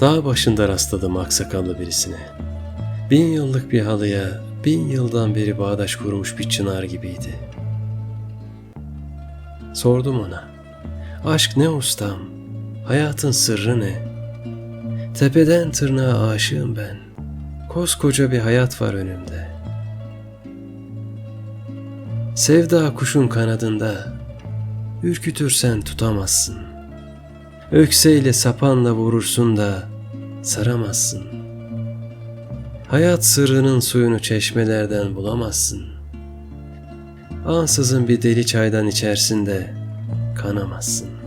Dağ başında rastladım aksakallı birisine. Bin yıllık bir halıya bin yıldan beri bağdaş kurmuş bir çınar gibiydi. Sordum ona. Aşk ne ustam? Hayatın sırrı ne? Tepeden tırnağa aşığım ben. Koskoca bir hayat var önümde. Sevda kuşun kanadında. Ürkütürsen tutamazsın. Ökseyle sapanla vurursun da saramazsın. Hayat sırrının suyunu çeşmelerden bulamazsın. Ansızın bir deli çaydan içersinde kanamazsın.